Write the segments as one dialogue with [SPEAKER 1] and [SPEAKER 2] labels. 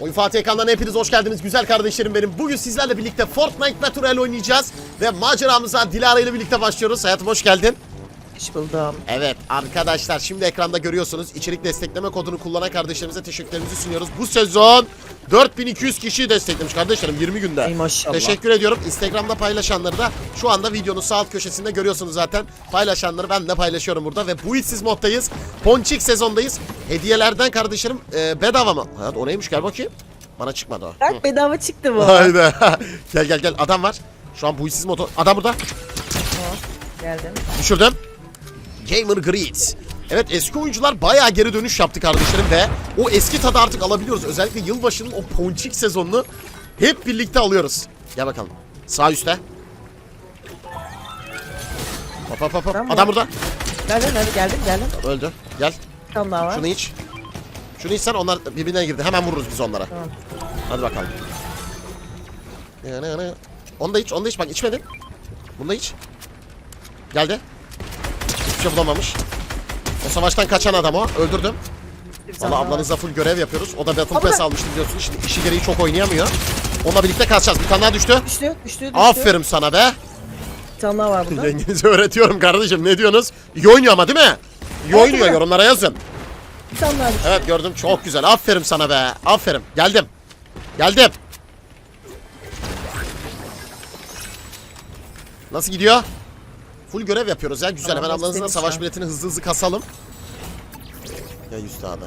[SPEAKER 1] Oyun Fatih ekrandan hepiniz hoş geldiniz güzel kardeşlerim benim. Bugün sizlerle birlikte Fortnite Battle Royale oynayacağız. Ve maceramıza Dilara ile birlikte başlıyoruz. Hayatım hoş geldin.
[SPEAKER 2] Hoş buldum.
[SPEAKER 1] Evet arkadaşlar şimdi ekranda görüyorsunuz. İçerik destekleme kodunu kullanan kardeşlerimize teşekkürlerimizi sunuyoruz. Bu sezon 4200 kişiyi desteklemiş kardeşlerim 20 günde.
[SPEAKER 2] Ey maşallah.
[SPEAKER 1] Teşekkür ediyorum. Instagram'da paylaşanları da şu anda videonun sağ alt köşesinde görüyorsunuz zaten. Paylaşanları ben de paylaşıyorum burada ve bu işsiz moddayız. Ponçik sezondayız. Hediyelerden kardeşlerim e, bedava mı? Ha, o neymiş gel bakayım. Bana çıkmadı o.
[SPEAKER 2] Bak bedava çıktı bu.
[SPEAKER 1] Haydi. gel gel gel adam var. Şu an bu işsiz motor. Adam burada.
[SPEAKER 2] Geldim.
[SPEAKER 1] Düşürdüm. Gamer Greed. Evet eski oyuncular bayağı geri dönüş yaptı kardeşlerim ve o eski tadı artık alabiliyoruz. Özellikle yılbaşının o ponçik sezonunu hep birlikte alıyoruz. Gel bakalım. Sağ üstte. Hop hop hop hop. Adam burada.
[SPEAKER 2] Nerede nerede geldim geldim.
[SPEAKER 1] Öldü. Gel.
[SPEAKER 2] Tane daha var.
[SPEAKER 1] Şunu iç. Şunu içsen onlar birbirine girdi. Hemen vururuz biz onlara.
[SPEAKER 2] Tamam.
[SPEAKER 1] Hadi bakalım. Onu da iç, onu da iç. Bak içmedin. Bunu da iç. Geldi. Hiçbir şey bulamamış. O savaştan kaçan adam o. Öldürdüm. Valla ablanızla full görev yapıyoruz. O da Battle
[SPEAKER 2] Abla-
[SPEAKER 1] Pass almıştı biliyorsunuz. Şimdi işi gereği çok oynayamıyor. Onunla birlikte kaçacağız. Bir tane daha düştü.
[SPEAKER 2] Düştü düştü düştü.
[SPEAKER 1] Aferin sana be.
[SPEAKER 2] Bir tane daha var burada.
[SPEAKER 1] Yengenize öğretiyorum kardeşim. Ne diyorsunuz? İyi oynuyor ama değil mi? İyi
[SPEAKER 2] Evet,
[SPEAKER 1] oynuyor.
[SPEAKER 2] evet.
[SPEAKER 1] Yorumlara yazın.
[SPEAKER 2] Bir tane daha düştü.
[SPEAKER 1] Evet gördüm çok güzel. Aferin sana be. Aferin. Geldim. Geldim. Nasıl gidiyor? Full görev yapıyoruz ya. Güzel.
[SPEAKER 2] Tamam,
[SPEAKER 1] Hemen ablanızla savaş biletini hızlı hızlı kasalım. Ya üstada.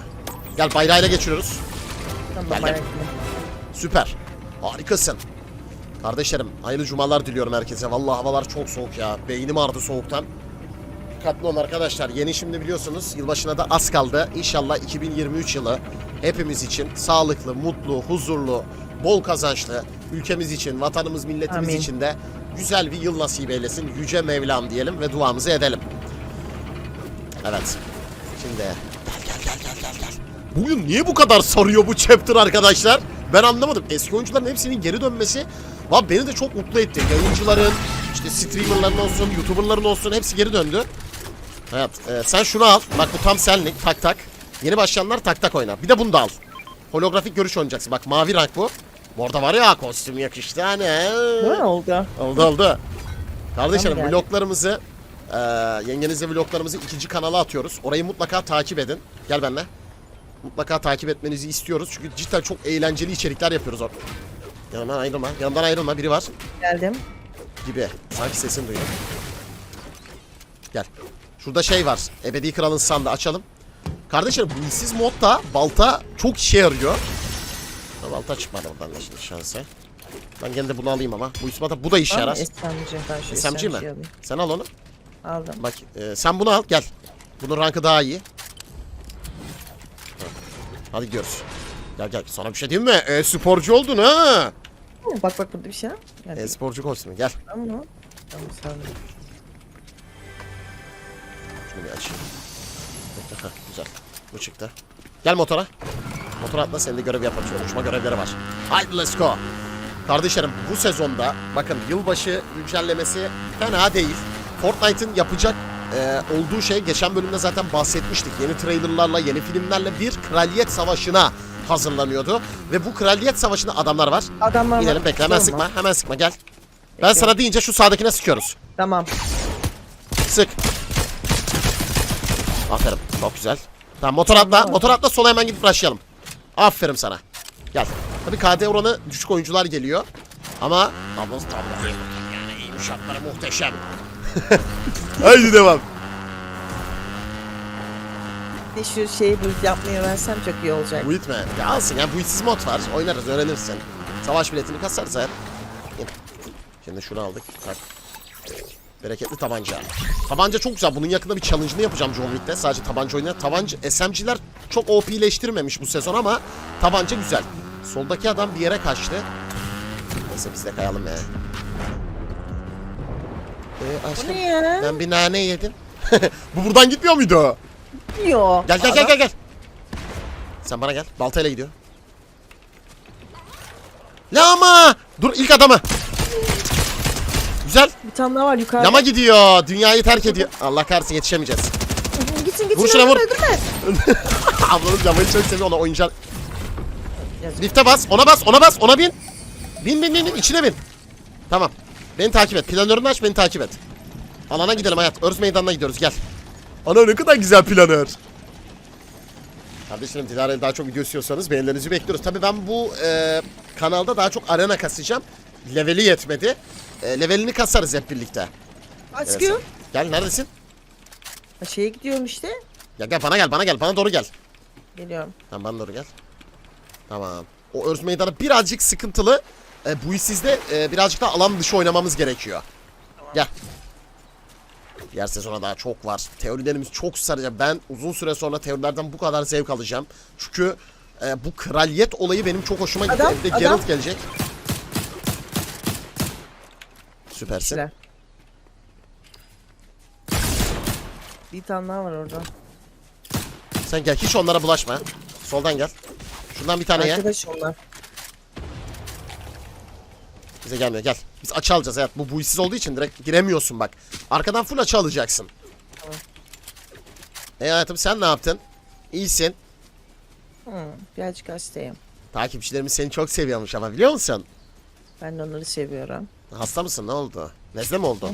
[SPEAKER 1] Gel bayrağıyla geçiriyoruz.
[SPEAKER 2] Tamam
[SPEAKER 1] Geldim.
[SPEAKER 2] bayağı
[SPEAKER 1] Süper. Harikasın. Kardeşlerim hayırlı cumalar diliyorum herkese. Vallahi havalar çok soğuk ya. Beynim ağrıdı soğuktan. Dikkatli olun arkadaşlar. Yeni şimdi biliyorsunuz yılbaşına da az kaldı. İnşallah 2023 yılı hepimiz için sağlıklı, mutlu, huzurlu, bol kazançlı, ülkemiz için, vatanımız, milletimiz
[SPEAKER 2] Amin.
[SPEAKER 1] için de güzel bir yıl nasip eylesin. Yüce Mevlam diyelim ve duamızı edelim. Evet. Şimdi gel gel gel gel gel gel. Bugün niye bu kadar sarıyor bu chapter arkadaşlar? Ben anlamadım. Eski oyuncuların hepsinin geri dönmesi Valla beni de çok mutlu etti. Yayıncıların, işte streamerların olsun, youtuberların olsun hepsi geri döndü. Evet, e, sen şunu al. Bak bu tam senlik. Tak tak. Yeni başlayanlar tak tak oynar. Bir de bunu da al. Holografik görüş oynayacaksın. Bak mavi renk bu. Bu arada var ya kostüm yakıştı hani.
[SPEAKER 2] Ne oldu?
[SPEAKER 1] Oldu oldu. Kardeşlerim
[SPEAKER 2] Tamam,
[SPEAKER 1] vloglarımızı eee yengenizle vloglarımızı ikinci kanala atıyoruz. Orayı mutlaka takip edin. Gel benimle. Mutlaka takip etmenizi istiyoruz. Çünkü cidden çok eğlenceli içerikler yapıyoruz orada. Yanımdan ayrılma. Yanımdan ayrılma. Biri var.
[SPEAKER 2] Geldim.
[SPEAKER 1] Gibi. Sanki sesini duyuyorum. Gel. Şurada şey var. Ebedi Kral'ın sandığı açalım. Kardeşlerim bu işsiz modda balta çok işe yarıyor. Ha, Balta çıkmadı oradan da şimdi şansa. Ben gene de bunu alayım ama. Bu ismata bu da işe yarar.
[SPEAKER 2] SMG? Ben şu
[SPEAKER 1] SMG mi?
[SPEAKER 2] Alayım.
[SPEAKER 1] Sen al onu.
[SPEAKER 2] Aldım.
[SPEAKER 1] Bak e, sen bunu al gel. Bunun rankı daha iyi. Ha. Hadi gidiyoruz. Gel gel sana bir şey diyeyim mi? E, sporcu oldun ha.
[SPEAKER 2] Bak bak burada bir şey var.
[SPEAKER 1] E, sporcu kostümü gel.
[SPEAKER 2] Tamam mı? Tamam sağ olun.
[SPEAKER 1] Şunu bir açayım. Güzel. Bu çıktı. Gel motora. Motora atla senin de görev yap açıyor. Uçma görevleri var. Haydi let's go. Kardeşlerim bu sezonda bakın yılbaşı güncellemesi fena değil. Fortnite'ın yapacak e, olduğu şey geçen bölümde zaten bahsetmiştik. Yeni trailerlarla, yeni filmlerle bir kraliyet savaşına hazırlanıyordu. Ve bu kraliyet savaşında adamlar var.
[SPEAKER 2] Adamlar var.
[SPEAKER 1] İnelim bekle hemen
[SPEAKER 2] Sorma.
[SPEAKER 1] sıkma hemen sıkma gel. Ben sana deyince şu sağdakine sıkıyoruz.
[SPEAKER 2] Tamam.
[SPEAKER 1] Sık. Aferin. Çok güzel. Tamam motor atla. Motor atla sola hemen gidip rushlayalım. Aferin sana. Gel. Tabii KD oranı düşük oyuncular geliyor. Ama ablanız tam yani iyi şartları muhteşem. Haydi devam.
[SPEAKER 2] Bir şu şeyi build yapmayı öğrensem çok iyi olacak.
[SPEAKER 1] Bu itme. Ya alsın ya bu itsiz mod var. Oynarız öğrenirsin. Savaş biletini kasarız eğer. Şimdi şunu aldık. Bak. Bereketli tabanca. Tabanca çok güzel. Bunun yakında bir challenge'ını yapacağım John Wick'te. Sadece tabanca oynayan. Tabanca SMG'ler çok OP'leştirmemiş bu sezon ama tabanca güzel. Soldaki adam bir yere kaçtı. Neyse biz de kayalım ya. Ee,
[SPEAKER 2] Bu
[SPEAKER 1] aşkım
[SPEAKER 2] ne ya?
[SPEAKER 1] ben bir nane yedim. bu buradan gitmiyor muydu?
[SPEAKER 2] Yok.
[SPEAKER 1] Gel gel gel gel gel. Sen bana gel. Baltayla gidiyor. Lama! Dur ilk adamı. Güzel.
[SPEAKER 2] Bir tane daha var yukarıda.
[SPEAKER 1] Lama gidiyor. Dünyayı terk ediyor. Allah kahretsin yetişemeyeceğiz.
[SPEAKER 2] Gitsin gitsin.
[SPEAKER 1] Vur şuna, vur. Ablanız lamayı çok seviyor ona oyuncak. Lifte bas, ona bas, ona bas, ona bin. Bin bin bin bin içine bin. Tamam. Beni takip et. Planörünü aç, beni takip et. Alana gidelim hayat. Örz meydanına gidiyoruz gel. Ana ne kadar güzel planör. Kardeşlerim Dilara'ya daha çok video istiyorsanız beğenilerinizi bekliyoruz. Tabii ben bu e, kanalda daha çok arena kasacağım. Leveli yetmedi. E, levelini kasarız hep birlikte.
[SPEAKER 2] Askı.
[SPEAKER 1] Gel neredesin?
[SPEAKER 2] Ha, Şeye gidiyorum işte.
[SPEAKER 1] Ya gel bana gel bana gel bana doğru gel.
[SPEAKER 2] Geliyorum.
[SPEAKER 1] Tamam bana doğru gel. Tamam. O örz meydanı birazcık sıkıntılı. E, bu sizde e, birazcık da alan dışı oynamamız gerekiyor. Gel. Diğer sezona daha çok var. Teorilerimiz çok saracak. Ben uzun süre sonra teorilerden bu kadar zevk alacağım. Çünkü e, bu kraliyet olayı benim çok hoşuma gitti.
[SPEAKER 2] Adam,
[SPEAKER 1] Bir de
[SPEAKER 2] adam.
[SPEAKER 1] Geralt gelecek. Süpersin.
[SPEAKER 2] Silah. Bir tane daha var orada.
[SPEAKER 1] Sen gel hiç onlara bulaşma. Soldan gel. Şundan bir tane ye.
[SPEAKER 2] Arkadaş onlar.
[SPEAKER 1] Bize gelmiyor gel. Biz açı alacağız hayat. Bu buysuz olduğu için direkt giremiyorsun bak. Arkadan full açı alacaksın.
[SPEAKER 2] Tamam.
[SPEAKER 1] E hayatım sen ne yaptın? İyisin.
[SPEAKER 2] Hı, birazcık hastayım.
[SPEAKER 1] Takipçilerimiz seni çok seviyormuş ama biliyor musun?
[SPEAKER 2] Ben de onları seviyorum.
[SPEAKER 1] Hasta mısın? Ne oldu? Nezle mi oldu?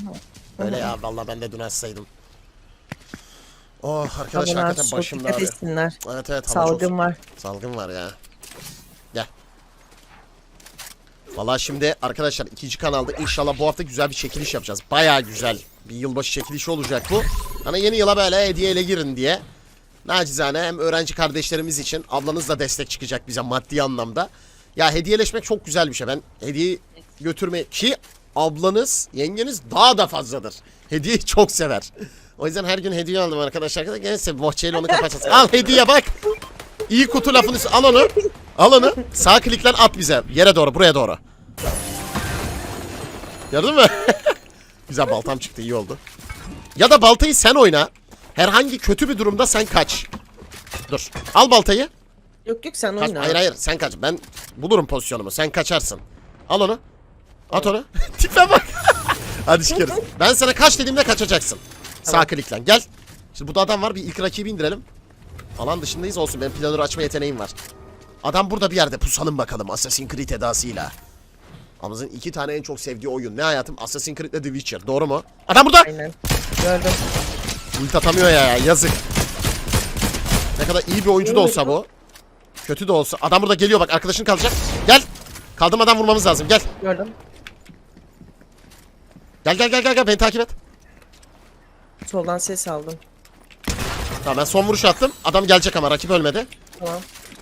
[SPEAKER 1] Öyle ya vallahi ben de dün hastaydım. Oh arkadaş
[SPEAKER 2] Bunlar
[SPEAKER 1] hakikaten
[SPEAKER 2] çok
[SPEAKER 1] başım
[SPEAKER 2] dikkat
[SPEAKER 1] ağrıyor.
[SPEAKER 2] etsinler.
[SPEAKER 1] Evet evet hava çok
[SPEAKER 2] Salgın var.
[SPEAKER 1] Salgın var ya. Gel. Valla şimdi arkadaşlar ikinci kanalda inşallah bu hafta güzel bir çekiliş yapacağız. Baya güzel bir yılbaşı çekilişi olacak bu. Hani yeni yıla böyle hediyeyle girin diye. Nacizane hem öğrenci kardeşlerimiz için ablanız da destek çıkacak bize maddi anlamda. Ya hediyeleşmek çok güzel bir şey. Ben hediye götürme ki ablanız, yengeniz daha da fazladır. Hediyeyi çok sever. O yüzden her gün hediye aldım arkadaşlar. Gelirse bohçayla onu kapatacağız. Al hediye bak. İyi kutu lafını al onu. Al onu. Sağ kliklen at bize. Yere doğru buraya doğru. Gördün mü? Güzel baltam çıktı iyi oldu. Ya da baltayı sen oyna. Herhangi kötü bir durumda sen kaç. Dur. Al baltayı.
[SPEAKER 2] Yok yok sen
[SPEAKER 1] Kaç.
[SPEAKER 2] oyna.
[SPEAKER 1] Hayır hayır sen kaç. Ben bulurum pozisyonumu. Sen kaçarsın. Al onu. At onu. Tipe bak. Hadi çıkarız. Ben sana kaç dediğimde kaçacaksın. Sağ kliklen. Gel. Şimdi burada adam var. Bir ilk rakibi indirelim. Alan dışındayız olsun. Benim planörü açma yeteneğim var. Adam burada bir yerde. Pusalım bakalım Assassin's Creed edasıyla. Amazın iki tane en çok sevdiği oyun. Ne hayatım? Assassin's Creed ile The Witcher. Doğru mu? Adam burada.
[SPEAKER 2] Aynen. Gördüm.
[SPEAKER 1] Ult atamıyor ya, yazık. Ne kadar iyi bir oyuncu da olsa bu. Kötü de olsa. Adam burada geliyor bak arkadaşın kalacak. Gel. Kaldım adam vurmamız lazım gel.
[SPEAKER 2] Gördüm.
[SPEAKER 1] Gel gel gel gel gel beni takip et.
[SPEAKER 2] Soldan ses aldım.
[SPEAKER 1] Tamam ben son vuruş attım. Adam gelecek ama rakip ölmedi.
[SPEAKER 2] Tamam.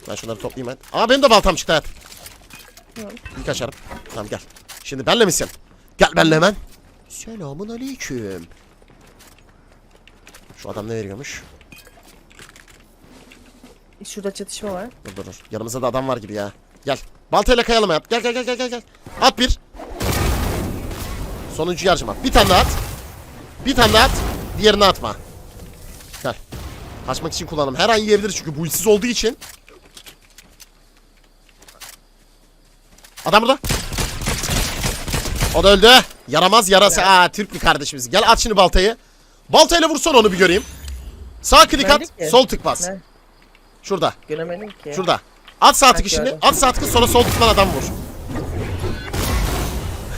[SPEAKER 1] Ben şunları toplayayım hadi. Aa benim de baltam çıktı hayat.
[SPEAKER 2] Tamam.
[SPEAKER 1] İlk açarım. Tamam gel. Şimdi benle misin? Gel benle hemen. Selamun aleyküm. Şu adam ne veriyormuş?
[SPEAKER 2] E, Şurada çatışma var.
[SPEAKER 1] Dur dur dur. Yanımızda da adam var gibi ya. Gel. Baltayla kayalım hayat. Gel gel gel gel gel gel. At bir. Sonuncu yarcıma. Bir tane daha at. Bir tane daha at. Diğerini atma. Gel. Kaçmak için kullanalım. Her an yiyebilir çünkü bu işsiz olduğu için. Adam burada. O da öldü. Yaramaz yarası. Aa Türk bir kardeşimiz. Gel at şimdi baltayı. Baltayla vursan onu bir göreyim. Sağ klik at.
[SPEAKER 2] Ki?
[SPEAKER 1] Sol tık bas.
[SPEAKER 2] Ne?
[SPEAKER 1] Şurada.
[SPEAKER 2] Göremedim ki.
[SPEAKER 1] Şurada. At sağ tıkı şimdi. At sağ tıkı sonra sol tıklan adam vur.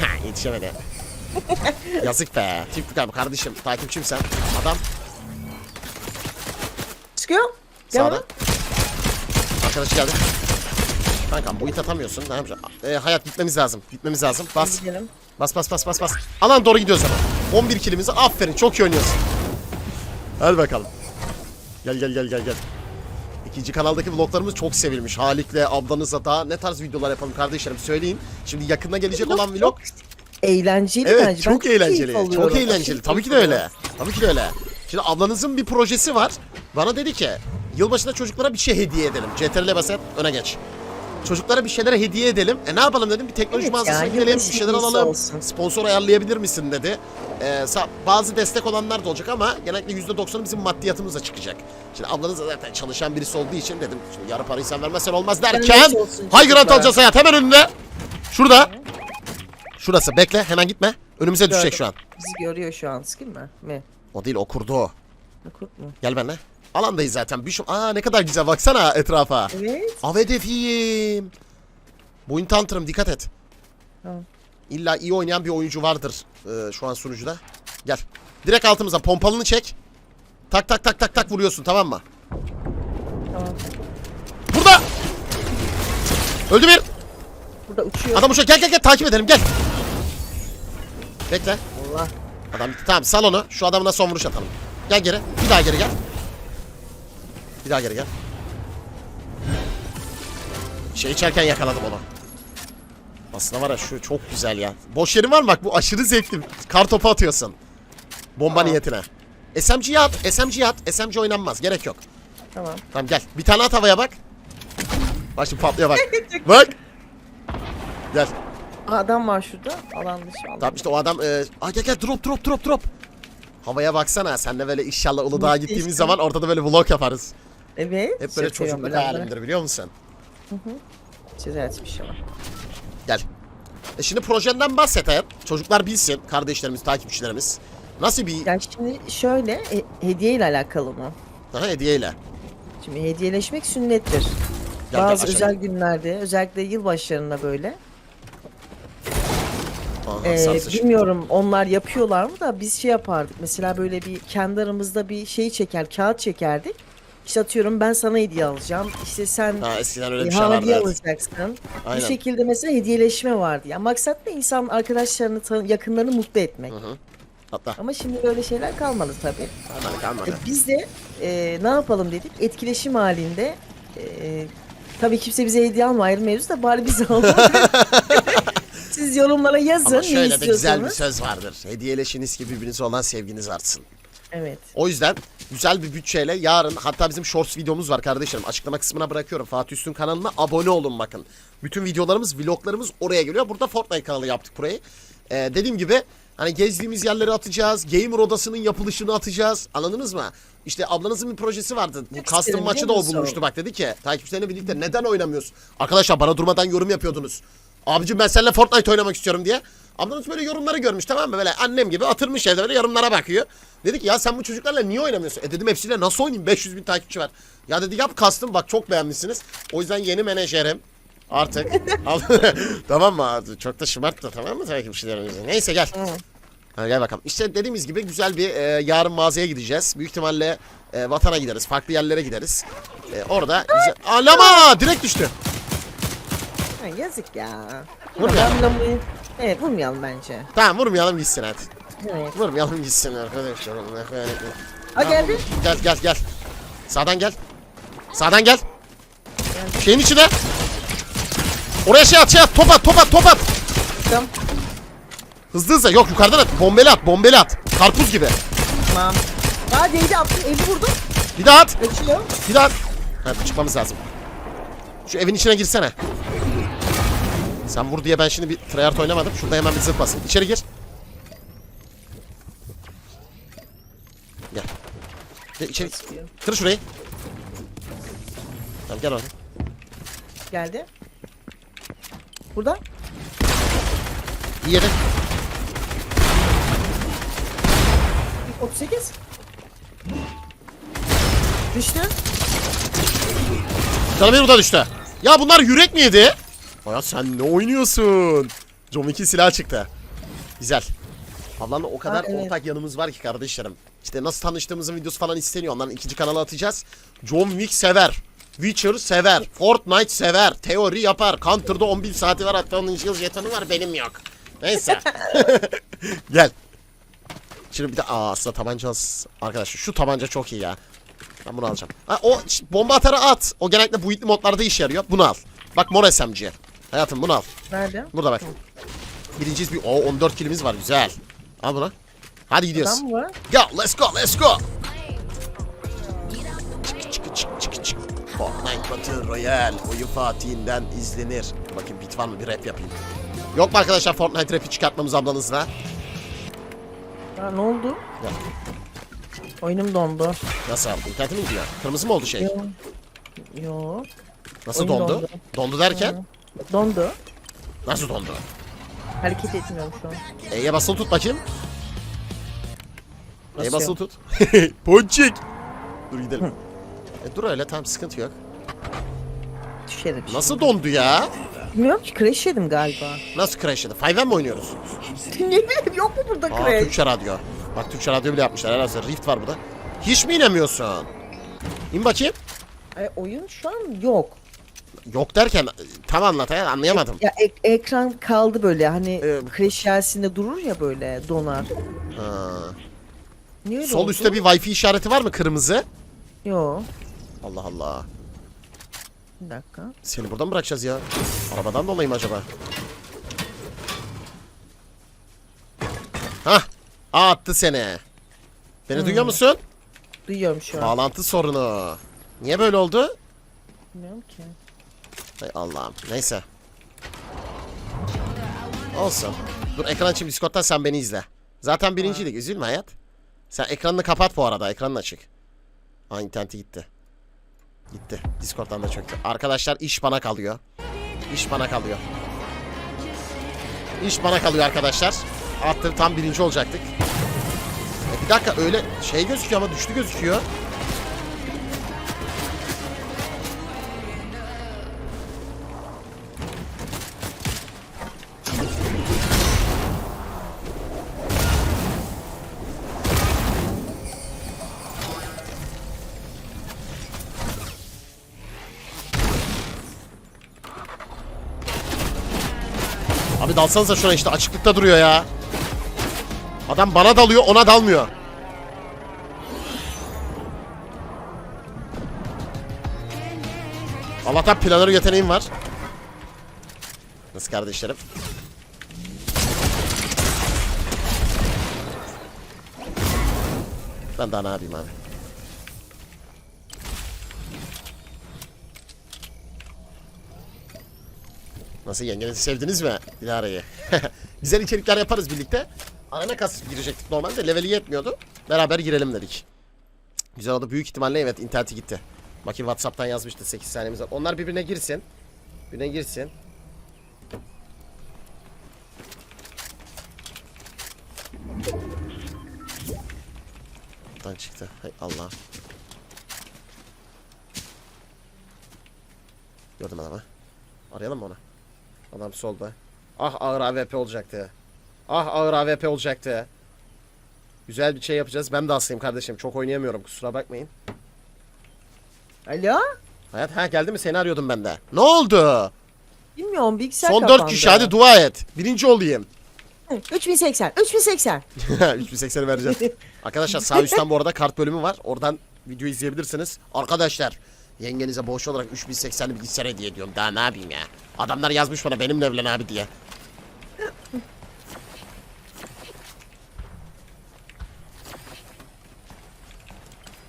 [SPEAKER 1] Ha yetişemedi. Yazık be. Tip abi kardeşim. Takipçim sen. Adam
[SPEAKER 2] Çıkıyor.
[SPEAKER 1] Sağda. Arkadaş geldi. Kankam bu it atamıyorsun. Ne yapacağım? Ee, hayat gitmemiz lazım. Gitmemiz lazım. Bas.
[SPEAKER 2] Gidelim.
[SPEAKER 1] Bas bas bas bas bas. Alan doğru gidiyoruz ama. 11 kilimizi aferin. Çok iyi oynuyorsun. Hadi bakalım. Gel gel gel gel gel. İkinci kanaldaki vloglarımız çok sevilmiş. Halik'le, ablanızla da ne tarz videolar yapalım kardeşlerim söyleyin. Şimdi yakında gelecek olan vlog.
[SPEAKER 2] Eğlenceli
[SPEAKER 1] Evet
[SPEAKER 2] bence.
[SPEAKER 1] çok
[SPEAKER 2] Ben
[SPEAKER 1] eğlenceli. Çok
[SPEAKER 2] alıyorum.
[SPEAKER 1] eğlenceli. Tabii ki de öyle. Tabii ki de öyle. Şimdi ablanızın bir projesi var. Bana dedi ki yılbaşında çocuklara bir şey hediye edelim. CTRL'e basıp öne geç. Çocuklara bir şeylere hediye edelim. E ne yapalım dedim. Bir teknoloji
[SPEAKER 2] Evet
[SPEAKER 1] mağazasına
[SPEAKER 2] ya,
[SPEAKER 1] gidelim. Bir şeyler alalım.
[SPEAKER 2] olsun.
[SPEAKER 1] Sponsor ayarlayabilir misin dedi. Ee, bazı destek olanlar da olacak ama genellikle %90'ı bizim maddiyatımıza çıkacak. Şimdi ablanız zaten çalışan birisi olduğu için dedim. Şimdi yarı parayı sen vermezsen olmaz derken.
[SPEAKER 2] nasıl olsun
[SPEAKER 1] Hay grant
[SPEAKER 2] çocuklar?
[SPEAKER 1] alacağız hayat hemen önünde. Şurada. Şurası bekle hemen gitme. Önümüze düşecek
[SPEAKER 2] Gördüm.
[SPEAKER 1] şu an.
[SPEAKER 2] Bizi görüyor şu an. Sıkayım mı? Mi?
[SPEAKER 1] O değil o kurdu o.
[SPEAKER 2] Kurt mu?
[SPEAKER 1] Gel benimle. Alandayız zaten. Bir şu... Aa ne kadar güzel baksana etrafa.
[SPEAKER 2] Evet.
[SPEAKER 1] Av hedefiyim. Boyun tantırım dikkat et.
[SPEAKER 2] Tamam.
[SPEAKER 1] İlla iyi oynayan bir oyuncu vardır e, şu an sunucuda. Gel. Direkt altımıza pompalını çek. Tak tak tak tak tak vuruyorsun tamam mı?
[SPEAKER 2] Tamam.
[SPEAKER 1] Burada! Öldü bir.
[SPEAKER 2] Burada uçuyor.
[SPEAKER 1] Adam uçuyor. Gel gel gel takip edelim gel. Bekle.
[SPEAKER 2] Allah.
[SPEAKER 1] Adam gitti. Tamam sal onu. Şu adamına son vuruş atalım. Gel geri. Bir daha geri gel. Bir daha geri gel. Şey içerken yakaladım onu. Aslında var ya şu çok güzel ya. Boş yerin var mı? Bak bu aşırı zevkli. Kar topu atıyorsun. Bomba
[SPEAKER 2] Aa.
[SPEAKER 1] niyetine. SMG'ye at. SMG'ye at. SMG oynanmaz. Gerek yok.
[SPEAKER 2] Tamam.
[SPEAKER 1] Tamam gel. Bir tane at havaya bak. Bak şimdi patlıyor bak. bak. Gel.
[SPEAKER 2] Adam var şurada. Alan dışı. alan.
[SPEAKER 1] Tamam işte o adam e, Aa, gel gel drop drop drop drop. Havaya baksana senle böyle inşallah Uludağ'a gittiğimiz zaman orada da böyle vlog yaparız.
[SPEAKER 2] Evet.
[SPEAKER 1] Hep böyle
[SPEAKER 2] Yapıyorum
[SPEAKER 1] çocukluk
[SPEAKER 2] onları.
[SPEAKER 1] hayalimdir biliyor musun?
[SPEAKER 2] Çizer şey var.
[SPEAKER 1] Gel. E şimdi projenden bahset hayat. Çocuklar bilsin, kardeşlerimiz, takipçilerimiz. Nasıl bir
[SPEAKER 2] Yani şimdi şöyle e, hediye ile alakalı mı?
[SPEAKER 1] Aha, hediyeyle?
[SPEAKER 2] Şimdi hediyeleşmek sünnettir.
[SPEAKER 1] Gel,
[SPEAKER 2] Bazı
[SPEAKER 1] gel,
[SPEAKER 2] özel
[SPEAKER 1] aşağı.
[SPEAKER 2] günlerde, özellikle yılbaşlarında böyle.
[SPEAKER 1] Aha,
[SPEAKER 2] Ee, bilmiyorum onlar yapıyorlar mı da biz şey yapardık. Mesela böyle bir kendi aramızda bir şey çeker, kağıt çekerdik. İşte atıyorum ben sana hediye alacağım. İşte sen
[SPEAKER 1] Ha, eskiden öyle
[SPEAKER 2] e,
[SPEAKER 1] bir şey vardı.
[SPEAKER 2] hediye
[SPEAKER 1] evet.
[SPEAKER 2] alacaksın.
[SPEAKER 1] Aynen.
[SPEAKER 2] Bu şekilde mesela hediyeleşme vardı. Yani maksat da insan arkadaşlarını, yakınlarını mutlu etmek.
[SPEAKER 1] Hı hı. Hatta.
[SPEAKER 2] Ama şimdi böyle şeyler kalmadı tabii.
[SPEAKER 1] Kalmadı kalmadı.
[SPEAKER 2] E, biz de e, ne yapalım dedik etkileşim halinde e, tabii kimse bize hediye alma ayrı mevzu da bari biz alalım. Siz yorumlara yazın
[SPEAKER 1] Ama
[SPEAKER 2] ne
[SPEAKER 1] şöyle de güzel bir
[SPEAKER 2] istiyorsanız.
[SPEAKER 1] söz vardır. Hediyeleşiniz ki birbirinize olan sevginiz artsın.
[SPEAKER 2] Evet.
[SPEAKER 1] O yüzden güzel bir bütçeyle yarın hatta bizim shorts videomuz var kardeşlerim. Açıklama kısmına bırakıyorum. Fatih Üstün kanalına abone olun bakın. Bütün videolarımız, vloglarımız oraya geliyor. Burada Fortnite kanalı yaptık burayı. Ee, dediğim gibi hani gezdiğimiz yerleri atacağız. Gamer odasının yapılışını atacağız. Anladınız mı? İşte ablanızın bir projesi vardı. Bu custom maçı da o bulmuştu bak dedi ki. Takipçilerine birlikte neden oynamıyorsun? Arkadaşlar bana durmadan yorum yapıyordunuz. Abicim ben seninle Fortnite oynamak istiyorum diye. Ablanız böyle yorumları görmüş tamam mı? Böyle annem gibi atırmış evde böyle yorumlara bakıyor. Dedi ki ya sen bu çocuklarla niye oynamıyorsun? E dedim hepsiyle nasıl oynayayım? 500 bin takipçi var. Ya dedi yap kastım bak çok beğenmişsiniz. O yüzden yeni menajerim. Artık. Tamam mı? Çok da şımartma tamam mı takipçilerimizi? Neyse gel. Ha, gel bakalım. İşte dediğimiz gibi güzel bir e, yarın mağazaya gideceğiz. Büyük ihtimalle e, vatana gideriz. Farklı yerlere gideriz. E, orada güzel... Alama! Direkt düştü.
[SPEAKER 2] Ha, yazık ya.
[SPEAKER 1] Vurmayalım.
[SPEAKER 2] Lamuyu- Evet vurmayalım bence.
[SPEAKER 1] Tamam vurmayalım gitsin hadi.
[SPEAKER 2] Evet.
[SPEAKER 1] Vurmayalım gitsin arkadaşlar. Allah kahretsin.
[SPEAKER 2] Ha geldi.
[SPEAKER 1] Gel gel gel. Sağdan gel. Sağdan gel. Şeyin içine. Oraya şey at şey at. Top at top at top at.
[SPEAKER 2] Tamam.
[SPEAKER 1] Hızlı hızlı. Yok yukarıdan at. Bombeli at bombeli at. Karpuz gibi.
[SPEAKER 2] Tamam. Ha değdi attım. Eli vurdum.
[SPEAKER 1] Bir daha at.
[SPEAKER 2] Kaçıyor.
[SPEAKER 1] Bir daha at. Ha, çıkmamız lazım. Şu evin içine girsene. Sen vur diye ben şimdi bir tryhard oynamadım. Şurada hemen bir zırh basayım. İçeri gir. Gel. Gel içeri. Kır şurayı. Tamam gel orada.
[SPEAKER 2] Geldi. Burada.
[SPEAKER 1] İyi yedi.
[SPEAKER 2] 38. Düştü.
[SPEAKER 1] Canım benim burada düştü. Ya bunlar yürek mi yedi? Aya sen ne oynuyorsun? John Wick'in silahı çıktı. Güzel. Ablanla o kadar
[SPEAKER 2] Ha, evet.
[SPEAKER 1] ortak yanımız var ki kardeşlerim. İşte nasıl tanıştığımızın videosu falan isteniyor. Onların ikinci kanala atacağız. John Wick sever. Witcher sever. Fortnite sever. Teori yapar. Counter'da 11 saati var hatta onun yıl jetonu var benim yok. Neyse. Gel. Şimdi bir de aa aslında tabanca arkadaşlar şu tabanca çok iyi ya. Ben bunu alacağım. Ha, o bomba atarı at. O genellikle bu modlarda işe yarıyor. Bunu al. Bak mor SMG. Hayatım bunu al.
[SPEAKER 2] Nerede?
[SPEAKER 1] Burada bak. Birinciyiz bir. O 14 kilimiz var. Güzel. Al bunu. Hadi gidiyoruz.
[SPEAKER 2] Adam mı?
[SPEAKER 1] Go, let's go, let's go. Çık çık çık çık çık. Fortnite Battle Royale. Oyun Fatih'inden izlenir. Bakayım bit var mı bir rap yapayım. Yok mu arkadaşlar Fortnite rap'i çıkartmamız ablanızla?
[SPEAKER 2] Ha, ne oldu?
[SPEAKER 1] Ya.
[SPEAKER 2] Oyunum dondu.
[SPEAKER 1] Nasıl abi? İnternetim mi gidiyor? Kırmızı mı oldu şey?
[SPEAKER 2] Yo. Yo.
[SPEAKER 1] Nasıl
[SPEAKER 2] Oyun
[SPEAKER 1] dondu?
[SPEAKER 2] dondu.
[SPEAKER 1] Dondu derken?
[SPEAKER 2] Dondu.
[SPEAKER 1] Nasıl dondu?
[SPEAKER 2] Hareket etmiyorum şu an.
[SPEAKER 1] E'ye basılı tut bakayım. E'ye basılı tut. Ponçik. Dur gidelim. E, dur öyle tamam sıkıntı yok.
[SPEAKER 2] Düşerim.
[SPEAKER 1] Nasıl dondu ya?
[SPEAKER 2] Bilmiyorum ki crash yedim galiba.
[SPEAKER 1] Nasıl crash yedi? 5 mi oynuyoruz?
[SPEAKER 2] ne bileyim yok mu burada
[SPEAKER 1] Aa
[SPEAKER 2] crash?
[SPEAKER 1] Türkçe radyo. Bak Türkçe radyo bile yapmışlar herhalde. Rift var burada. Hiç mi inemiyorsun? İn bakayım.
[SPEAKER 2] Ay, oyun şu an yok.
[SPEAKER 1] Yok derken tam anlat ya anlayamadım.
[SPEAKER 2] Ya ek- ekran kaldı böyle hani
[SPEAKER 1] Ee,
[SPEAKER 2] crash yelsinde durur ya böyle donar.
[SPEAKER 1] Ha.
[SPEAKER 2] Niye öyle
[SPEAKER 1] Sol
[SPEAKER 2] oldu?
[SPEAKER 1] üstte bir wifi işareti var mı kırmızı?
[SPEAKER 2] Yok.
[SPEAKER 1] Allah Allah.
[SPEAKER 2] Bir dakika.
[SPEAKER 1] Seni burada mı bırakacağız ya? Arabadan dolayı mı acaba? Hah. Aa, attı seni. Beni duyuyor musun?
[SPEAKER 2] Duyuyorum şu an.
[SPEAKER 1] Bağlantı sorunu. Niye böyle oldu?
[SPEAKER 2] Bilmiyorum ki.
[SPEAKER 1] Hay Allah'ım. Neyse. Olsun. Dur ekran açayım Discord'dan sen beni izle. Zaten birinciydik. Üzülme hayat. Sen ekranını kapat bu arada. Ekranın açık. Aa interneti gitti. Gitti. Discord'dan da çöktü. Arkadaşlar iş bana kalıyor. İş bana kalıyor. İş bana kalıyor arkadaşlar. Attım tam birinci olacaktık. E, bir dakika öyle şey gözüküyor ama düştü gözüküyor. Dalsanıza şuna işte açıklıkta duruyor ya. Adam bana dalıyor ona dalmıyor. Allah'tan planör yeteneğim var. Nasıl kardeşlerim? Ben daha ne yapayım abi? Nasıl yengenizi sevdiniz mi Dilara'yı? Güzel içerikler yaparız birlikte. Arana kas girecektik normalde leveli yetmiyordu. Beraber girelim dedik. Güzel oldu. Büyük ihtimalle evet interneti gitti. Bakayım Whatsapp'tan yazmıştı 8 saniyemiz var. Onlar birbirine girsin. Birbirine girsin. Buradan çıktı. Hay Allah. Gördüm adamı. Arayalım mı onu? Adam solda. Ah ağır AWP olacaktı. Ah ağır AWP olacaktı. Güzel bir şey yapacağız. Ben de hastayım kardeşim. Çok oynayamıyorum. Kusura bakmayın.
[SPEAKER 2] Alo?
[SPEAKER 1] Hayat ha geldi mi? Seni arıyordum ben de. Ne oldu?
[SPEAKER 2] Bilmiyorum bilgisayar
[SPEAKER 1] Son 4
[SPEAKER 2] kapandı.
[SPEAKER 1] kişi hadi dua et. Birinci olayım.
[SPEAKER 2] Hı, 3080. 3080.
[SPEAKER 1] 3080'i vereceğiz. Arkadaşlar sağ üstten bu arada kart bölümü var. Oradan video izleyebilirsiniz. Arkadaşlar yengenize boş olarak 3080'li bilgisayar hediye ediyorum. Daha ne yapayım ya? Adamlar yazmış bana benimle evlen abi diye.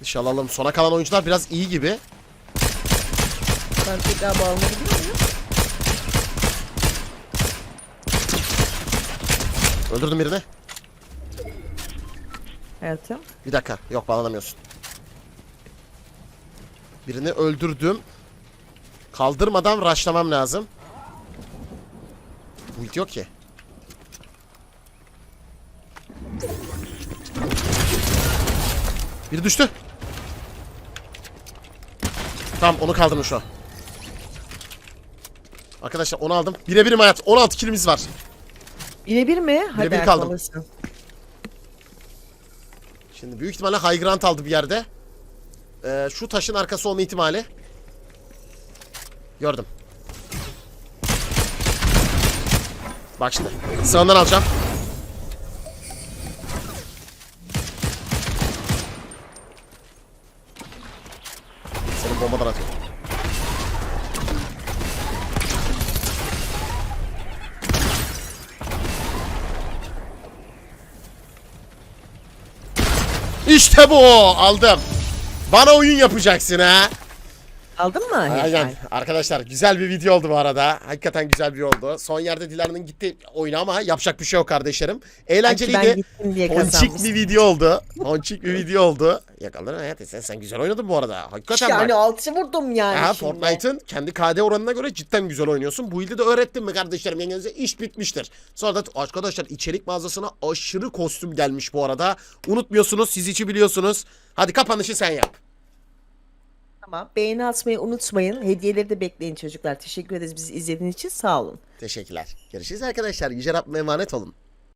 [SPEAKER 1] İnşallah alalım. Sona kalan oyuncular biraz iyi gibi.
[SPEAKER 2] Ben tekrar bağlanabiliyor muyum?
[SPEAKER 1] Öldürdüm birini.
[SPEAKER 2] Hayatım.
[SPEAKER 1] Bir dakika. Yok bağlanamıyorsun. Birini öldürdüm. Kaldırmadan raşlamam lazım. Ult yok ki. Biri düştü. Tamam onu kaldırın şu an. Arkadaşlar onu aldım. Birebirim hayat. 16 kilimiz var.
[SPEAKER 2] Birebir mi? Hadi
[SPEAKER 1] Birebir kaldım. Şimdi büyük ihtimalle high ground aldı bir yerde. Ee, şu taşın arkası olma ihtimali. Gördüm. Bak şimdi. Sağından alacağım. Seni bombadan atıyorum. İşte bu aldım. Bana oyun yapacaksın ha.
[SPEAKER 2] Aldın mı?
[SPEAKER 1] Aynen. Arkadaşlar güzel bir video oldu bu arada. Hakikaten güzel bir oldu. Son yerde Dilara'nın gitti oyunu ama yapacak bir şey yok kardeşlerim. Eğlenceliydi. Ponçik bir video oldu. Ponçik bir video oldu. Yakaladın hayat sen, sen güzel oynadın bu arada. Hakikaten
[SPEAKER 2] Yani
[SPEAKER 1] bak.
[SPEAKER 2] altı vurdum yani
[SPEAKER 1] Ha. Fortnite'ın kendi KD oranına göre cidden güzel oynuyorsun. Bu ilde de öğrettin mi kardeşlerim yengenize iş bitmiştir. Sonra da arkadaşlar içerik mağazasına aşırı kostüm gelmiş bu arada. Unutmuyorsunuz siz içi biliyorsunuz. Hadi kapanışı sen yap.
[SPEAKER 2] Tamam. Beğeni atmayı unutmayın. Hediyeleri de bekleyin çocuklar. Teşekkür ederiz bizi izlediğiniz için. Sağ olun.
[SPEAKER 1] Teşekkürler. Görüşürüz arkadaşlar. Yüce Rabbime emanet olun.